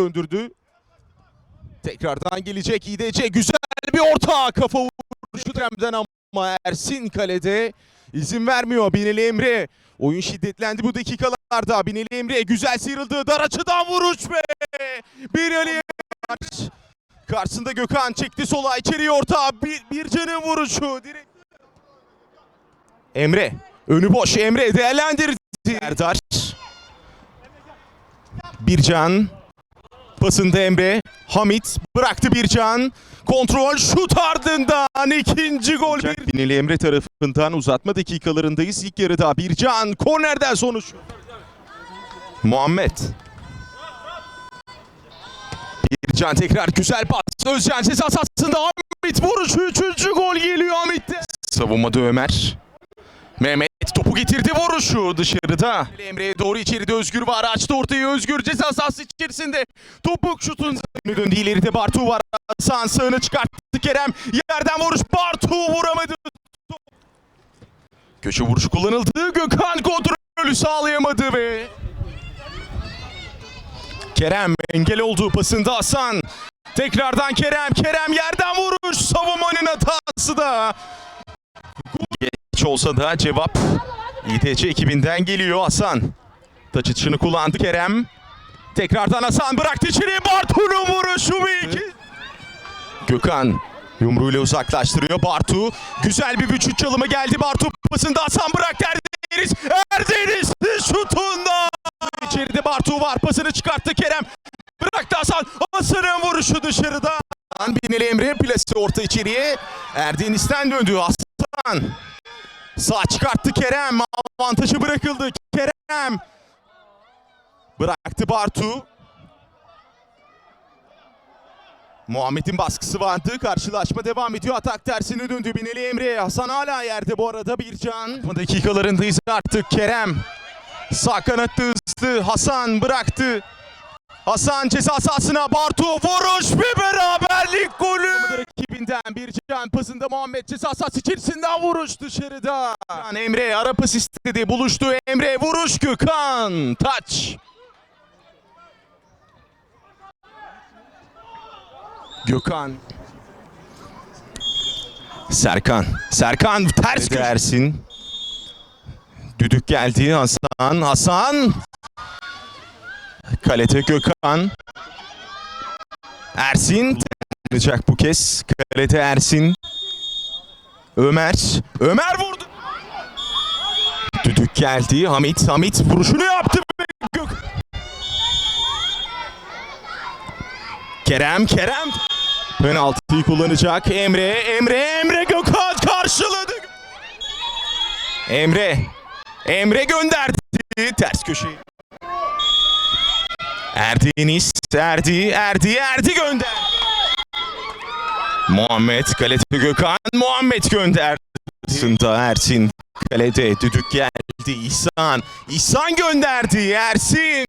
döndürdü. Tekrardan gelecek İDC. Güzel bir orta kafa vuruşu Trem'den ama Ersin kalede izin vermiyor. Bineli Emre. Oyun şiddetlendi bu dakikalarda. Bineli Emre güzel sıyrıldı. Dar açıdan vuruş be. Bineli Emre. Karşısında Gökhan çekti sola içeriye orta. Bir, bir canın vuruşu. Direkt. Emre. Önü boş. Emre değerlendirdi. Erdar. Bircan. Pasında Emre. Hamit bıraktı Bircan. Kontrol şut ardından ikinci gol. Bir... Bineli Emre tarafından uzatma dakikalarındayız. İlk yarıda Bircan kornerden sonuç. Muhammed. Bircan tekrar güzel pas. Özcan ceza sahasında Hamit vuruşu. Üçüncü gol geliyor Hamit'te. Savunmada Ömer. Mehmet topu getirdi vuruşu dışarıda. Emre'ye doğru içeride Özgür var. Açtı ortayı Özgür ceza sahası içerisinde. Topuk şutun önü döndü. İleride Bartu var. Hasan sağını çıkarttı Kerem. Yerden vuruş Bartu vuramadı. Köşe vuruşu kullanıldı. Gökhan kontrolü sağlayamadı ve Kerem engel olduğu pasında Hasan. Tekrardan Kerem. Kerem yerden vuruş. Savunmanın hatası da. Olsa da cevap İTC ekibinden geliyor Hasan. Taç atışını kullandı Kerem. Tekrardan Hasan bıraktı içeri. Bartu'nun vuruşu bir iki. Gökhan yumruğuyla uzaklaştırıyor Bartu. Güzel bir vücut çalımı geldi Bartu pasında Hasan bıraktı Erdeniz. Erdeniz şutunda. İçeride Bartu var pasını çıkarttı Kerem. Bıraktı Hasan. Hasan'ın vuruşu dışarıda. Bineli Emre plase orta içeriye. Erdeniz'den döndü Hasan. Sağ çıkarttı Kerem. Avantajı bırakıldı. Kerem. Bıraktı Bartu. Muhammed'in baskısı vardı. Karşılaşma devam ediyor. Atak tersine döndü. Bineli Emre. Hasan hala yerde bu arada bir can. Bu dakikalarındayız artık. Kerem. Sağ kanatta hızlı. Hasan bıraktı. Hasan ceza sahasına Bartu vuruş bir beraberlik golü. Rakibinden bir can pasında Muhammed ceza sahası içerisinden vuruş dışarıda. Emre ara pas istedi buluştu Emre vuruş Gökhan taç. Gökhan. Serkan. Serkan ters köşe. Ersin. Düdük geldi Hasan. Hasan. Kalete Gökhan. Ersin takılacak bu kez. Kalete Ersin. Ömer. Ömer vurdu. Düdük geldi. Hamit. Hamit vuruşunu yaptı. Kerem. Kerem. Penaltıyı kullanacak. Emre. Emre. Emre Gökhan karşıladı. Emre. Emre gönderdi. Ters köşeyi. Erdi Enis, Erdi, Erdi, Erdi gönder. Muhammed, kalede Gökhan, Muhammed gönder. Sında Ersin, kalede düdük geldi. İhsan, İhsan gönderdi. Ersin.